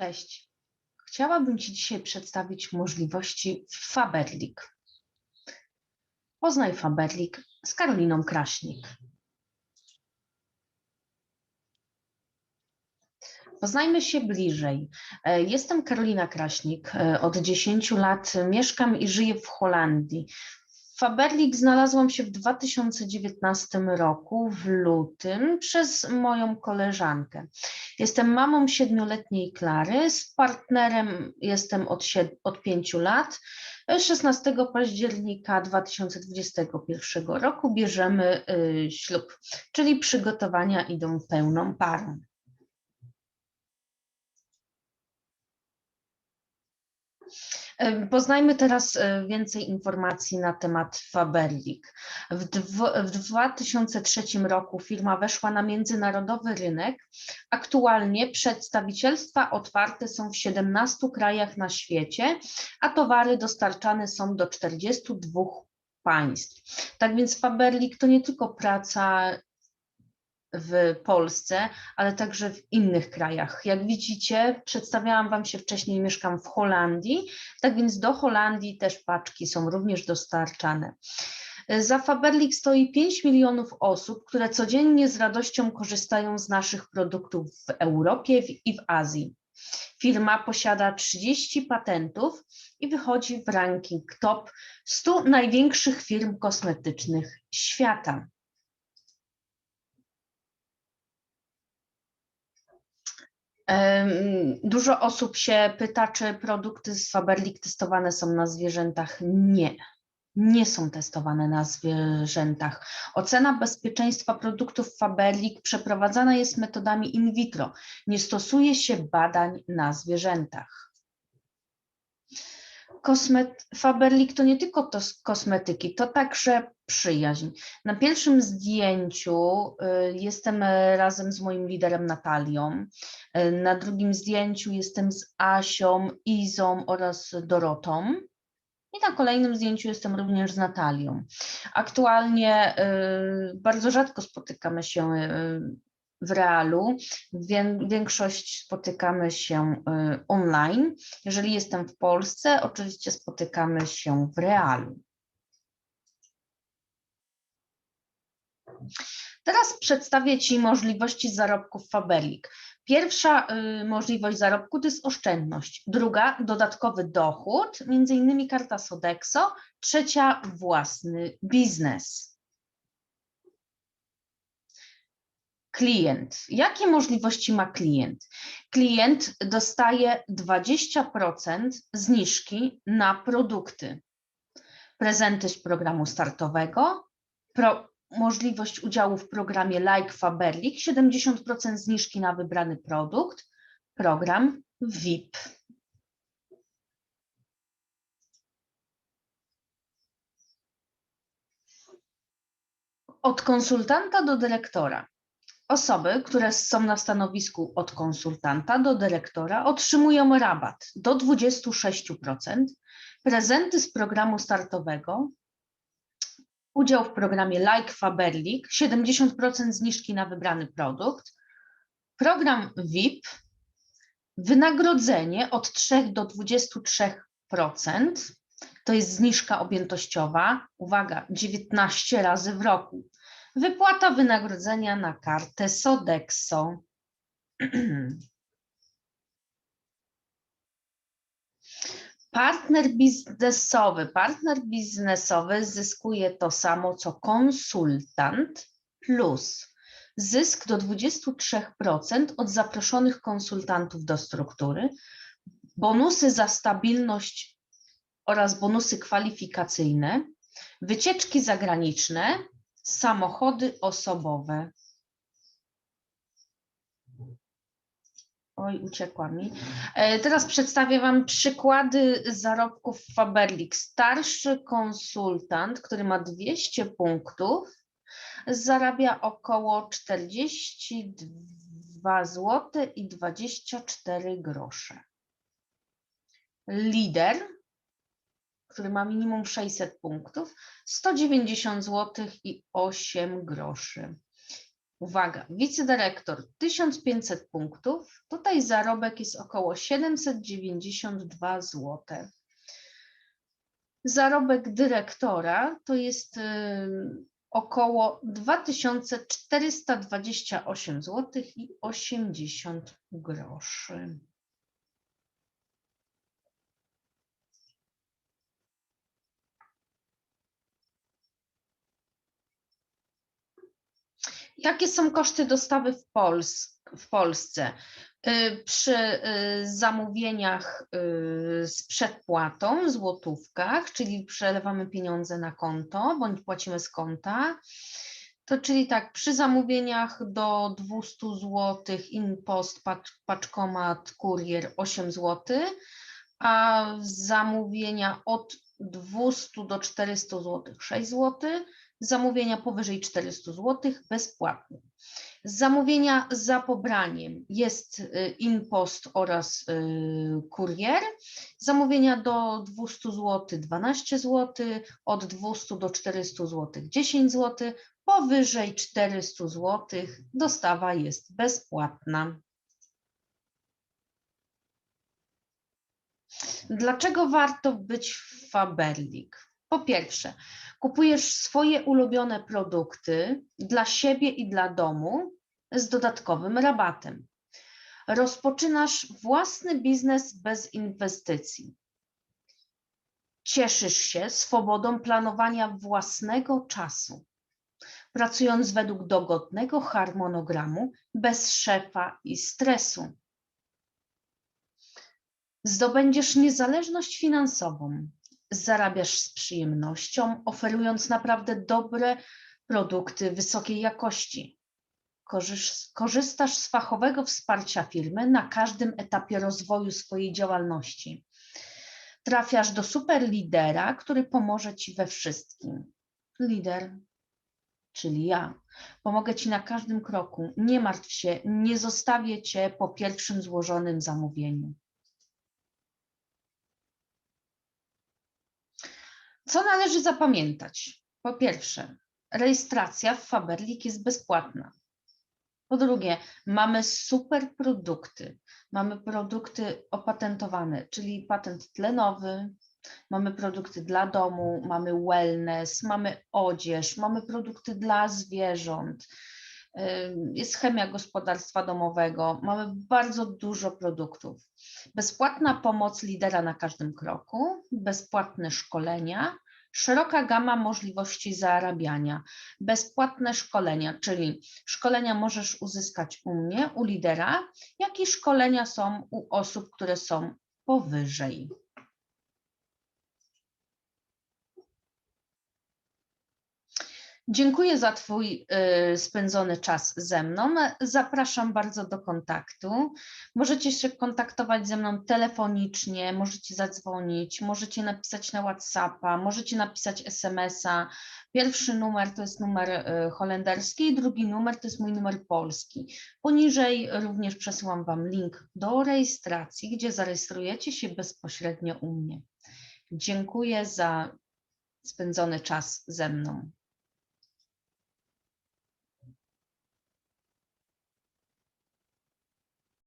Cześć. Chciałabym Ci dzisiaj przedstawić możliwości Faberlic. Poznaj Faberlic z Karoliną Kraśnik. Poznajmy się bliżej. E, Jestem Karolina Kraśnik. E, Od 10 lat mieszkam i żyję w Holandii. Faberlic znalazłam się w 2019 roku, w lutym, przez moją koleżankę. Jestem mamą siedmioletniej Klary, z partnerem jestem od, od lat. 16 października 2021 roku bierzemy y, ślub, czyli przygotowania idą pełną parą. Poznajmy teraz e, więcej informacji na temat Faberlic. W, w 2003 roku firma weszła na międzynarodowy rynek. Aktualnie przedstawicielstwa otwarte są w 17 krajach na świecie, a towary dostarczane są do 42 państw. Tak więc Faberlic to nie tylko praca w Polsce, ale także w innych krajach. Jak widzicie, przedstawiałam Wam się wcześniej, mieszkam w Holandii, tak więc do Holandii też paczki są również dostarczane. Za Faberlic stoi 5 milionów osób, które codziennie z radością korzystają z naszych produktów w Europie i w Azji. Firma posiada 30 patentów i wychodzi w ranking top 100 największych firm kosmetycznych świata. Dużo osób się pyta, czy produkty z Faberlic testowane są na zwierzętach. Nie, nie są testowane na zwierzętach. Ocena bezpieczeństwa produktów Faberlic przeprowadzana jest metodami in vitro. Nie stosuje się badań na zwierzętach. Kosmet, Faberlic to nie tylko to kosmetyki, to także przyjaźń. Na pierwszym zdjęciu y, jestem razem z moim liderem Natalią. E, Na drugim zdjęciu jestem z Asią, Izą oraz Dorotą. I na kolejnym zdjęciu jestem również z Natalią. Aktualnie y, bardzo rzadko spotykamy się y, w realu. Wię- Większość spotykamy się y, online. Jeżeli jestem w Polsce, oczywiście spotykamy się w realu. Teraz przedstawię Ci możliwości zarobków Faberlic. Pierwsza y, możliwość zarobku to jest oszczędność. Druga dodatkowy dochód, między innymi karta Sodexo. Trzecia własny biznes. Klient. Jakie możliwości ma klient? Klient dostaje 20% zniżki na produkty. Prezenty z programu startowego, pro, możliwość udziału w programie Like Faberlic, 70% zniżki na wybrany produkt, program VIP. Od konsultanta do dyrektora. Osoby, które są na stanowisku od konsultanta do dyrektora, otrzymują rabat do 26%, prezenty z programu startowego, udział w programie Like Faberlic, 70% zniżki na wybrany produkt, program VIP, wynagrodzenie od 3 do 23%, to jest zniżka objętościowa, uwaga, 19 razy w roku. Wypłata wynagrodzenia na kartę Sodexo. Partner biznesowy. Partner biznesowy zyskuje to samo co konsultant plus zysk do 23% od zaproszonych konsultantów do struktury, bonusy za stabilność oraz bonusy kwalifikacyjne, wycieczki zagraniczne, samochody osobowe. Oj, uciekła mi. E, Teraz przedstawię Wam przykłady zarobków Faberlic. Starszy konsultant, który ma 200 punktów, zarabia około 42 zł i 24 grosze. Lider, który ma minimum 600 punktów, 190 zł i 8 groszy. Uwaga, wicedyrektor 1500 punktów, tutaj zarobek jest około 792 zł. Zarobek dyrektora to jest y, około 2428 zł i 80 groszy. Jakie są koszty dostawy w, Pols w Polsce? Y, przy y, zamówieniach y, z przedpłatą, w złotówkach, czyli przelewamy pieniądze na konto bądź płacimy z konta, to czyli tak, przy zamówieniach do 200 zł, InPost, paczkomat, kurier 8 zł, a zamówienia od 200 do 400 zł 6 zł, zamówienia powyżej 400 zł bezpłatne. Zamówienia za pobraniem jest y, InPost oraz y, kurier. Zamówienia do 200 zł 12 zł, od 200 do 400 zł 10 zł, powyżej 400 zł dostawa jest bezpłatna. Dlaczego warto być w Faberlik? Po pierwsze, kupujesz swoje ulubione produkty dla siebie i dla domu z dodatkowym rabatem. Rozpoczynasz własny biznes bez inwestycji. Cieszysz się swobodą planowania własnego czasu, pracując według dogodnego harmonogramu, bez szefa i stresu. Zdobędziesz niezależność finansową, zarabiasz z przyjemnością, oferując naprawdę dobre produkty wysokiej jakości. Korzystasz z fachowego wsparcia firmy na każdym etapie rozwoju swojej działalności. Trafiasz do super lidera, który pomoże ci we wszystkim. Lider, czyli ja. Pomogę ci na każdym kroku. Nie martw się, nie zostawię cię po pierwszym złożonym zamówieniu. Co należy zapamiętać? Po pierwsze, rejestracja w Faberlik jest bezpłatna. Po drugie, mamy super produkty. Mamy produkty opatentowane, czyli patent tlenowy, mamy produkty dla domu, mamy wellness, mamy odzież, mamy produkty dla zwierząt, jest chemia gospodarstwa domowego, mamy bardzo dużo produktów. Bezpłatna pomoc lidera na każdym kroku, bezpłatne szkolenia, szeroka gama możliwości zarabiania, bezpłatne szkolenia, czyli szkolenia możesz uzyskać u mnie, u lidera, jak i szkolenia są u osób, które są powyżej. Dziękuję za Twój y, spędzony czas ze mną. Zapraszam bardzo do kontaktu. Możecie się kontaktować ze mną telefonicznie, możecie zadzwonić, możecie napisać na WhatsAppa, możecie napisać SMS-a. Pierwszy numer to jest numer y, holenderski, drugi numer to jest mój numer polski. Poniżej również przesyłam Wam link do rejestracji, gdzie zarejestrujecie się bezpośrednio u mnie. Dziękuję za spędzony czas ze mną.